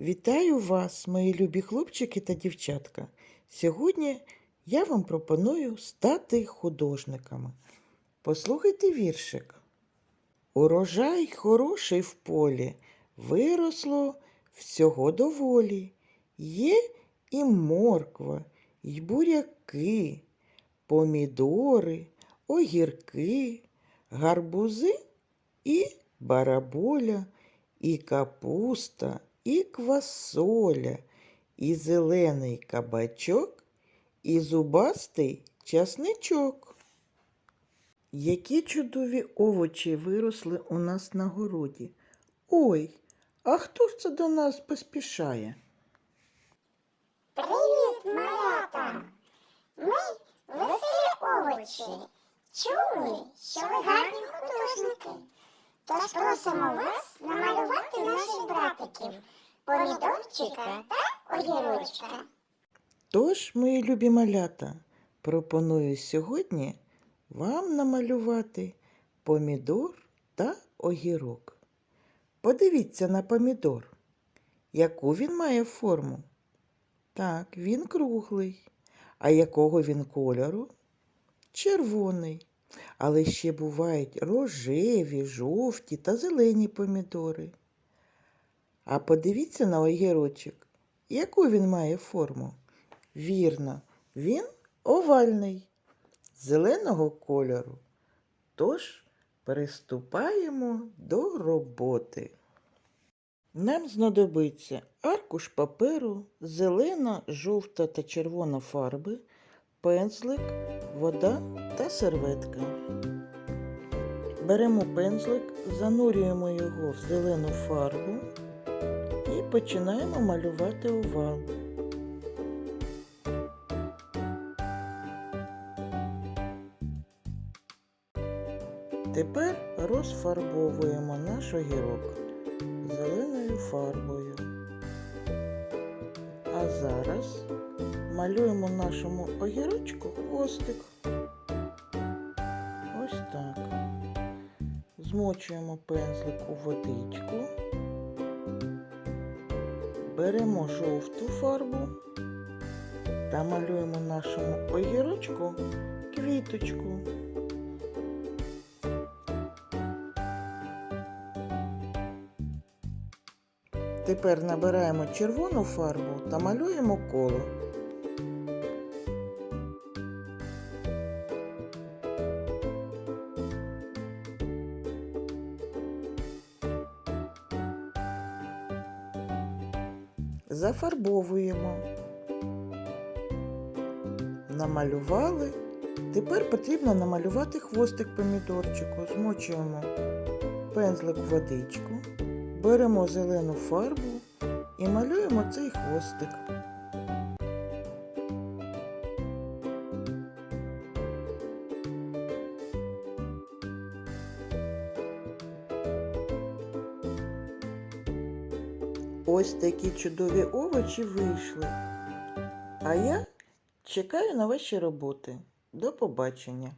Вітаю вас, мої любі хлопчики та дівчатка. Сьогодні я вам пропоную стати художниками. Послухайте віршик. Урожай хороший в полі, виросло всього доволі. Є і морква, і буряки, помідори, огірки, гарбузи і бараболя, і капуста, і квасоля, і зелений кабачок, і зубастий часничок. Які чудові овочі виросли у нас на городі. Ой, а хто ж це до нас поспішає? Привіт, малята! Ми веселі овочі. Чули, що ви гарні художники. Тож просимо вас намалювати братиків помідорчика та огірочка. Тож, мої любі малята, пропоную сьогодні вам намалювати помідор та огірок. Подивіться на помідор. Яку він має форму? Так, він круглий. А якого він кольору? Червоний. Але ще бувають рожеві, жовті та зелені помідори. А подивіться на огірочок. Яку він має форму? Вірно, він овальний, зеленого кольору. Тож приступаємо до роботи. Нам знадобиться аркуш паперу, зелена, жовта та червона фарби, пензлик, вода та серветка. Беремо пензлик, занурюємо його в зелену фарбу починаємо малювати овал. Тепер розфарбовуємо наш огірок зеленою фарбою. А зараз малюємо нашому огірочку хвостик. Ось так. Змочуємо пензлик у водичку. Беремо жовту фарбу та малюємо нашому огірочку квіточку. Тепер набираємо червону фарбу та малюємо коло. Зафарбовуємо. Намалювали. Тепер потрібно намалювати хвостик помідорчику. Змочуємо пензлик в водичку. Беремо зелену фарбу і малюємо цей хвостик. Ось такі чудові овочі вийшли. А я чекаю на ваші роботи. До побачення!